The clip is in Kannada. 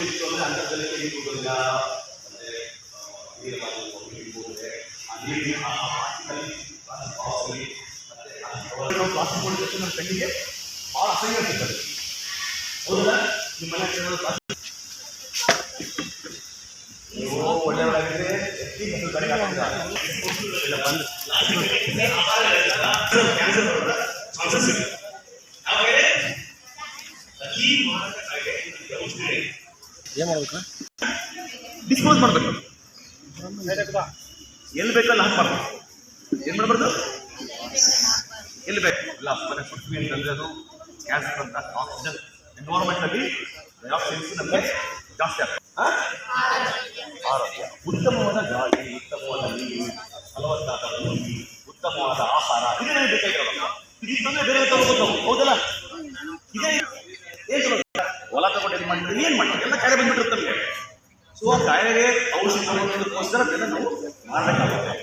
வந்து அந்த தலைக்கு கொடுங்க ಪೆಣ್ಣಿಗೆ ಭಾಳ ಅಸಹ್ಯ ಅನಿಸುತ್ತದೆ ಹೌದಲ್ಲ ನಿಮ್ಮ ಮನೆ ಒಳ್ಳೆಯವರಾಗಿದೆ ಈ ಮಾರಾಟಕ್ಕಾಗಿ ಔಷಧಿ ಏನು ಮಾಡ್ಬೇಕು? ಡಿಸ್ಪೋಸ್ ಮಾಡಬೇಕು. ಎಲ್ಲಿ ಬೇಕಲ್ಲ ಹಾಕ್ಬಾರ್ದು ಏನು ಮಾಡಬಾರ್ದು? ಎಲ್ಲಿ ಬೇಕು? ಇಲ್ಲ, ಮನೆ ಪೃಥ್ವಿ ಅಂತಂದ್ರೆ ಅದು ಕ್ಯಾನ್ಸರ್ ಅಂತ ಆಕ್ಸಿಜನ್ ಎನ್ವೈರ್ಮೆಂಟಲ್ಲಿ ಡೈಆಕ್ಸೈಡ್ಸ್ ನಮಗೆ ಜಾಸ್ತಿ ಆಗ್ತದೆ? ಆರೋಗ್ಯ. ಉತ್ತಮವಾದ ಗಾಳಿ, ಉತ್ತಮವಾದ ನೀರು, ಫಲವತ್ತಾದ ಉತ್ತಮವಾದ ಆಹಾರ ಇದೇ ಬೇಕಾಗಿರೋದಲ್ಲ ಇದು ಬೇರೆ ತಗೋಬೋದು ನಾವು. ಹೌದಲ್ಲ? ಮಾಡಿದ್ರೆ ಏನು ಮಾಡಿ ಎಲ್ಲ ಕಾಯಿಲೆ ಬಂದ್ಬಿಟ್ಟಿರುತ್ತೆ ನಮಗೆ. ಸೊ ಆ ಕಾಯಿಲೆಗೆ ಔಷಧಿ ತಗೊಳ್ಳೋದಕ್ಕೋಸ್ಕರ ಅದನ್ನು ನಾವು ಮಾಡಬೇಕಾಗುತ್ತೆ